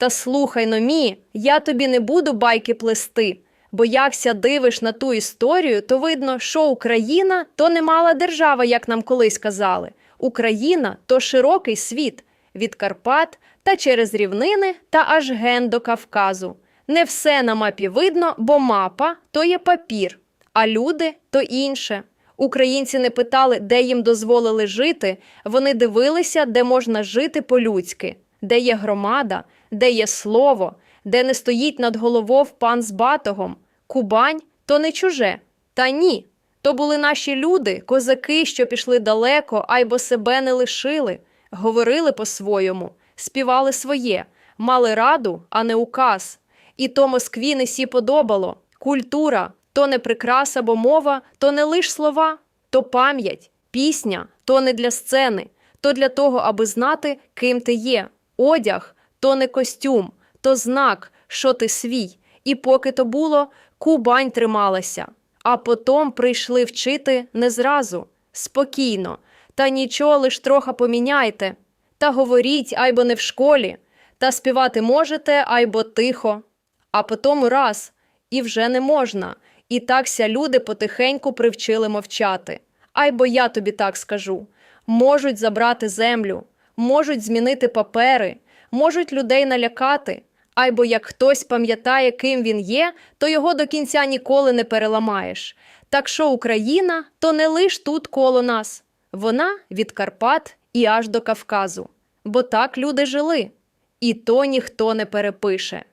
Та слухай но мі, я тобі не буду байки плести. Бо якся дивиш на ту історію, то видно, що Україна то не мала держава, як нам колись казали. Україна то широкий світ від Карпат та через рівнини та аж ген до Кавказу. Не все на мапі видно, бо мапа то є папір, а люди то інше. Українці не питали, де їм дозволили жити. Вони дивилися, де можна жити по-людськи, де є громада, де є слово, де не стоїть над головою пан з батогом. Кубань то не чуже. Та ні. То були наші люди, козаки, що пішли далеко, айбо себе не лишили, говорили по-своєму, співали своє, мали раду, а не указ. І то Москві не сі подобало. Культура то не прикраса, бо мова, то не лиш слова, то пам'ять, пісня, то не для сцени, то для того, аби знати, ким ти є. Одяг то не костюм, то знак, що ти свій. І поки то було, Кубань трималася. А потом прийшли вчити не зразу, спокійно, та нічого лиш троха поміняйте. Та говоріть, айбо не в школі, та співати можете, айбо тихо. А потому раз і вже не можна. І такся люди потихеньку привчили мовчати. Айбо я тобі так скажу: можуть забрати землю, можуть змінити папери, можуть людей налякати. Або як хтось пам'ятає, ким він є, то його до кінця ніколи не переламаєш. Так що Україна то не лиш тут коло нас, вона від Карпат і аж до Кавказу. Бо так люди жили, і то ніхто не перепише.